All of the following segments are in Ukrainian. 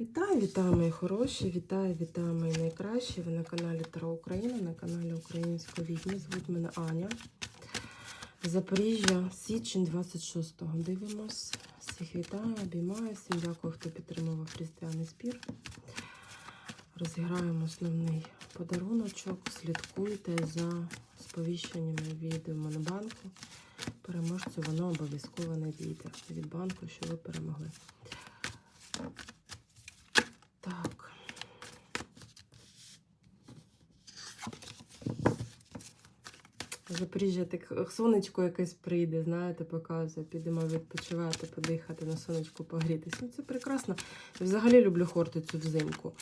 Вітаю, вітаю, мої хороші, вітаю, вітаю, мої найкращі. Ви на каналі Таро Україна, на каналі Української відьми. Звуть мене Аня. Запоріжжя, січень 26-го. Дивимось. Всіх вітаю, обіймаю. Всім дякую, хто підтримував різдвяний спір. Розіграємо основний подаруночок. Слідкуйте за сповіщеннями від Монобанку. Переможцю воно обов'язково надійде від банку, що ви перемогли. Так. Запоріжжя так сонечко якесь прийде, знаєте, показує. Підемо відпочивати, подихати, на сонечку погрітися. Ну, це прекрасно. Взагалі люблю хортицю взимку.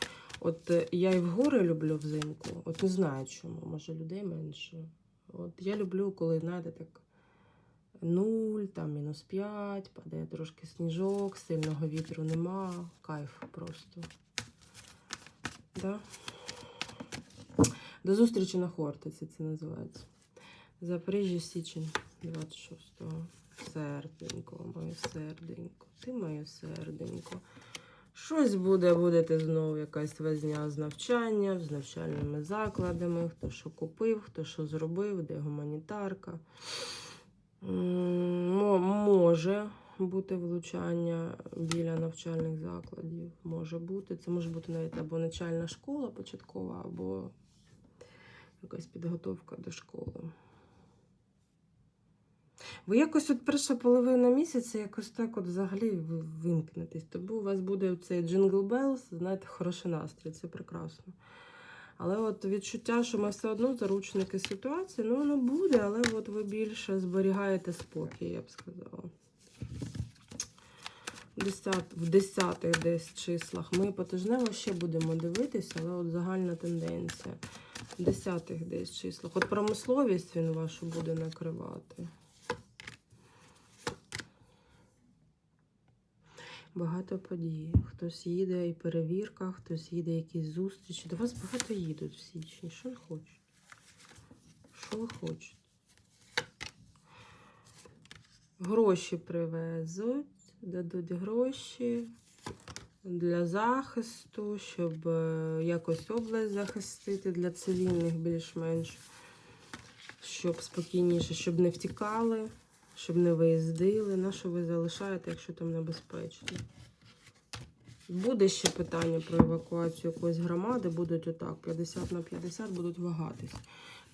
От е, я і в гори люблю взимку. От не знаю чому, може людей менше. От я люблю, коли, знаєте, так 0, там мінус 5, падає трошки сніжок, сильного вітру нема. Кайф просто. Да? До зустрічі на Хортиці це називається. Запоріжжя, січень 26-го. Серденько, моє серденько, ти моє серденько. Щось буде, будете знову якась возня з навчання, з навчальними закладами, хто що купив, хто що зробив, де гуманітарка. Може бути влучання біля навчальних закладів. Може бути. Це може бути навіть або начальна школа початкова, або якась підготовка до школи. Ви якось от перша половина місяця якось так от взагалі ви вимкнетесь. Тобто у вас буде цей джингл белс, знаєте, хороший настрій, це прекрасно. Але от відчуття, що ми все одно заручники ситуації, ну воно буде, але от ви більше зберігаєте спокій, я б сказала. В 10, в 10 десь числах ми потижнево ще будемо дивитися, але от загальна тенденція. В 10 десь числах. От промисловість він вашу буде накривати. Багато подій. Хтось їде і перевірка, хтось їде якісь зустрічі. До вас багато їдуть в січні. Що ви хочете? Що ви хочете? Гроші привезуть, дадуть гроші для захисту, щоб е, якось область захистити для цивільних більш-менш, щоб спокійніше, щоб не втікали щоб не виїздили. На що ви залишаєте, якщо там небезпечно? Буде ще питання про евакуацію якоїсь громади, будуть отак, 50 на 50 будуть вагатись.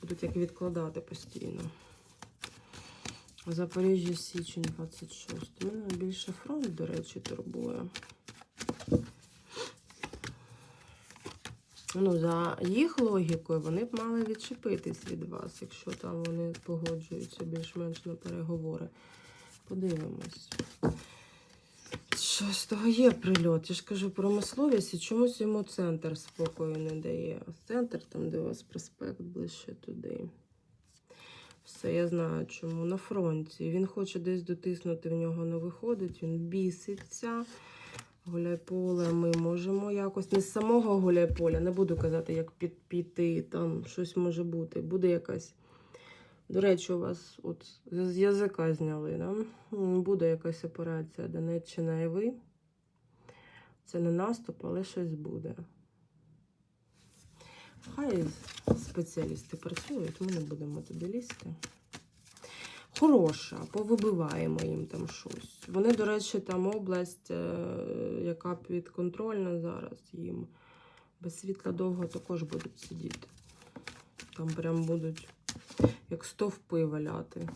Будуть як відкладати постійно. Запоріжжя, січень 26. Мене більше фронт, до речі, турбує. Ну, за їх логікою, вони б мали відчепитись від вас, якщо там вони погоджуються більш-менш на переговори. Подивимось. Що з того є прильот? Я ж кажу промисловість і чомусь йому центр спокою не дає. Центр, там, де у вас проспект, ближче туди. Все, я знаю чому. На фронті. Він хоче десь дотиснути, в нього не виходить, він біситься. Гуляйполе ми можемо якось. Не з самого гуляйполя, не буду казати, як під, піти, там щось може бути. Буде якась. До речі, у вас от з язика зняли, да? Буде якась операція Донеччина і ви. Це не наступ, але щось буде. Хай спеціалісти працюють, ми не будемо туди лізти. Хороша, повибиваємо їм там щось. Вони, до речі, там область, е, яка підконтрольна зараз їм. Без світла довго також будуть сидіти. Там прям будуть як стовпи валяти.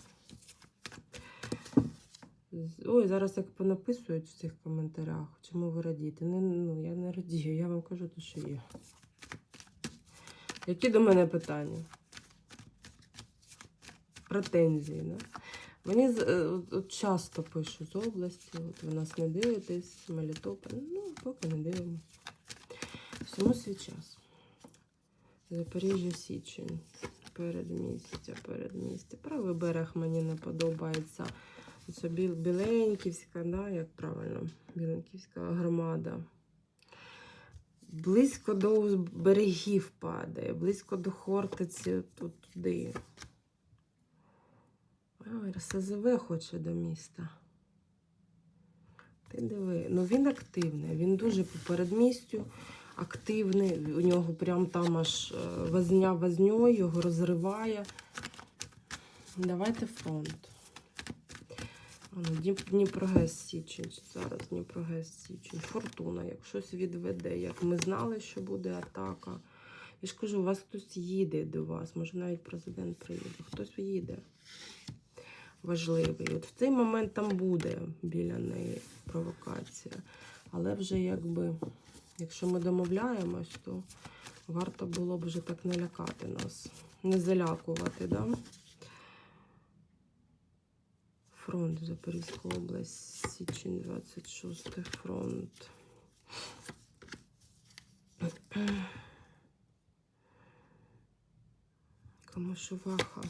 Ой, зараз як понаписують в цих коментарях, чому ви радієте. Не, ну, я не радію, я вам кажу те, що є. Які до мене питання? Претензії, да? Мені е, от, от часто пишуть з області, от ви нас не дивитесь, Мелітополь. Ну, поки не дивимося. Всьому свій час. Запоріжжя Січень. Передмістя, передмістя. Правий берег мені не подобається. Це Біленьківська, да, як правильно, Біленьківська громада. Близько до берегів падає, близько до Хортиці, тут туди. Ой, РСЗВ хоче до міста. Ти диви, ну він активний, він дуже по передмістю активний. У нього прям там аж е, возня возньою, його розриває. Давайте фронт. Ну, Дніпрогес Січень. Зараз Дніпрогес Січень. Фортуна, як щось відведе. Як ми знали, що буде атака. Я ж кажу, у вас хтось їде до вас, може навіть президент приїде. Хтось їде. Важливий. От в цей момент там буде біля неї провокація. Але вже якби, якщо ми домовляємось, то варто було б вже так не лякати нас, не залякувати, да? Фронт Запорізька область, січень 26 фронт. Камашуваха.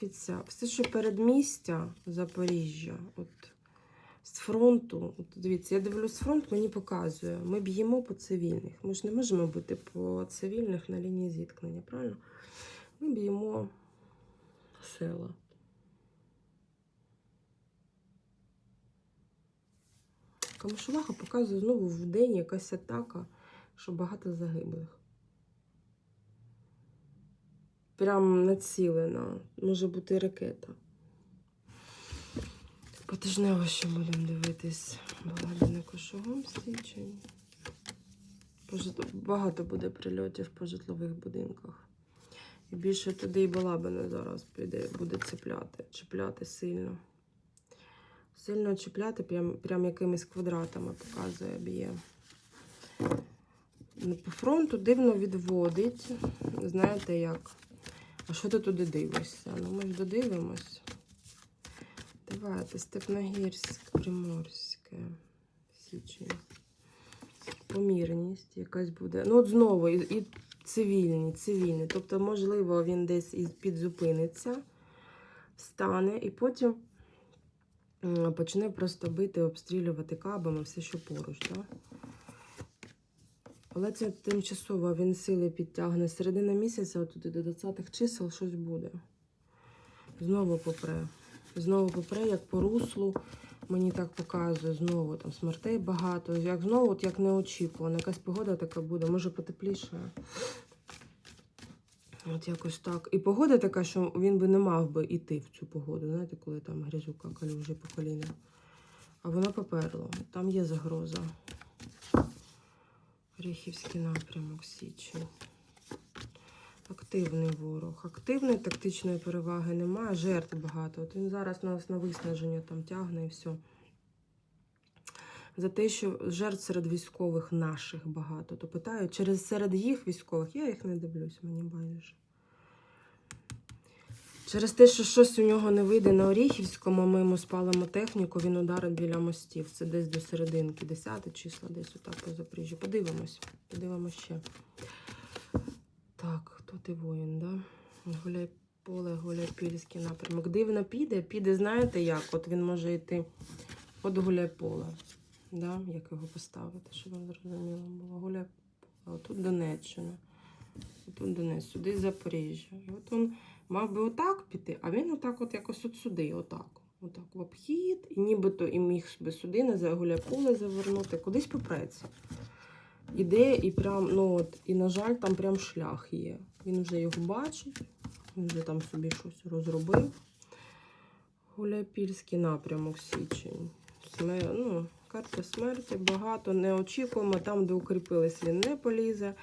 Дивіться, все, що передмістя Запоріжжя, от з фронту, от дивіться, я дивлюсь фронт, мені показує, ми б'ємо по цивільних. Ми ж не можемо бути по цивільних на лінії зіткнення, правильно? Ми б'ємо села. Камишуваха показує знову в день якась атака, що багато загиблих. Прям націлена. Може бути ракета. Потижнево ще будемо дивитись. Балабіна кошовом січень. Багато буде прильотів по житлових будинках. І більше туди і балабина зараз піде, буде цепляти, чіпляти сильно. Сильно чіпляти, прям, прям якимись квадратами показує, б'є. По фронту дивно відводить. Знаєте як? А що ти туди дивишся? Ну ми ж додивимось. Давайте, Степногірськ, Приморське, Січень. Помірність якась буде. Ну, от знову, і, і цивільні, цивільні. Тобто, можливо, він десь і підзупиниться, встане, і потім почне просто бити, обстрілювати кабами все, що поруч. Да? Але це тимчасово він сили підтягне. Середина місяця, от до 20-х чисел, щось буде. Знову попре. Знову попре, як по руслу. Мені так показує, знову там смертей багато. Як знову, от як неочікувано. Якась погода така буде, може потепліше. От якось так. І погода така, що він би не мав би йти в цю погоду. Знаєте, коли там грязюка калюжі по коліна. А воно поперло. Там є загроза. Оріхівський напрямок Січень. Активний ворог. Активної тактичної переваги немає, жертв багато. От він зараз нас на виснаження там тягне і все. За те, що жертв серед військових наших багато. То питаю, через серед їх військових, я їх не дивлюсь, мені байдуже. Через те, що щось у нього не вийде на Оріхівському, ми йому спалимо техніку, він ударить біля мостів. Це десь до серединки, 10 числа, десь отак по Запоріжжю. Подивимось. Подивимось ще. Так, хто ти воїн, да? Гуляй поле, гуляйпільський напрямок. Дивно піде, піде, знаєте як? От він може йти от гуляй поле. Да? Як його поставити, щоб вам зрозуміло було. Гуляй поле. Отут Донеччина. Отут Донець, сюди Запоріжжя. І от він мав би отак піти, а він отак от якось от сюди, отак. Отак в обхід, і нібито і міг би сюди на за- гуляй-поле завернути, кудись попреться. Іде і прям, ну от, і, на жаль, там прям шлях є. Він вже його бачить, він вже там собі щось розробив. Гуляйпільський напрямок Січень. Смер... Ну, карта смерті багато, не очікуємо. Там, де укріпились, він не полізе.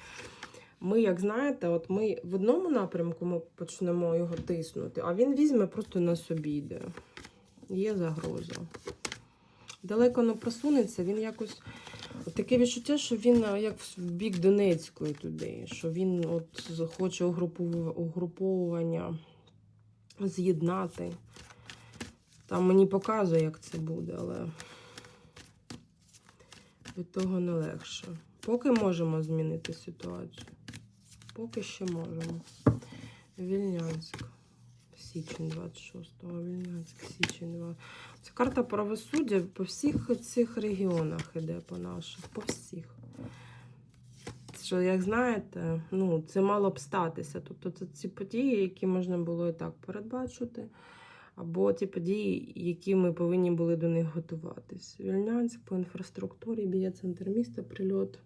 Ми, як знаєте, от ми в одному напрямку ми почнемо його тиснути, а він візьме просто на собі йде. Є загроза. Далеко не просунеться, він якось. Таке відчуття, що він як в бік Донецької туди, що він от хоче угруповування з'єднати. Там мені показує, як це буде, але від того не легше. Поки можемо змінити ситуацію. Поки ще можемо. Вільнянськ. Січень 26-го. Вільнянськ, січень 2. Це карта правосуддя по всіх цих регіонах іде по наших. По всіх. що, як знаєте, ну, це мало б статися. Тобто це ці події, які можна було і так передбачити, або ті події, які ми повинні були до них готуватись. Вільнянськ по інфраструктурі, біля центр міста, прильот.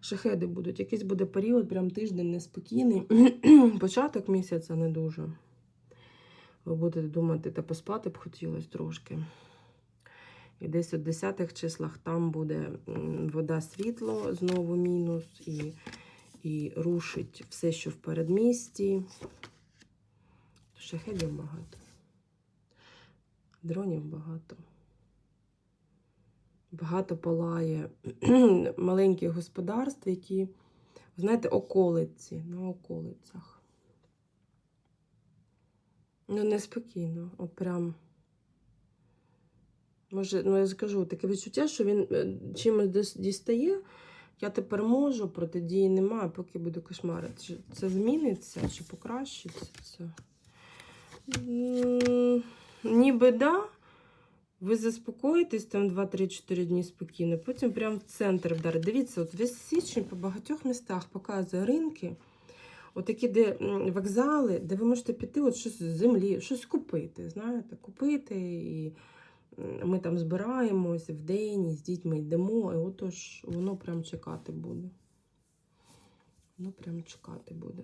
Шахеди будуть. Якийсь буде період, прям тиждень неспокійний. Початок місяця не дуже. Ви будете думати, та поспати б хотілося трошки. І десь у 10-х числах там буде вода світло, знову мінус, і, і рушить все, що в передмісті. Шахедів багато. Дронів багато. Багато палає маленьких господарств, які, знаєте, околиці, на околицях. Ну, неспокійно, от прям. Може, ну я скажу, таке відчуття, що він е, чимось дістає. Я тепер можу, протидії немає, поки буду кошмарити. Чи це зміниться, чи покращиться це? Ніби да. Ви заспокоїтесь там 2-3-4 дні спокійно, потім прямо в центр вдарить. Дивіться, от весь січень по багатьох містах показує ринки. Отакі, де вокзали, де ви можете піти, от щось з землі, щось купити. Знаєте, купити і ми там збираємось в день, і з дітьми йдемо, і отож воно прям чекати буде. Воно прям чекати буде.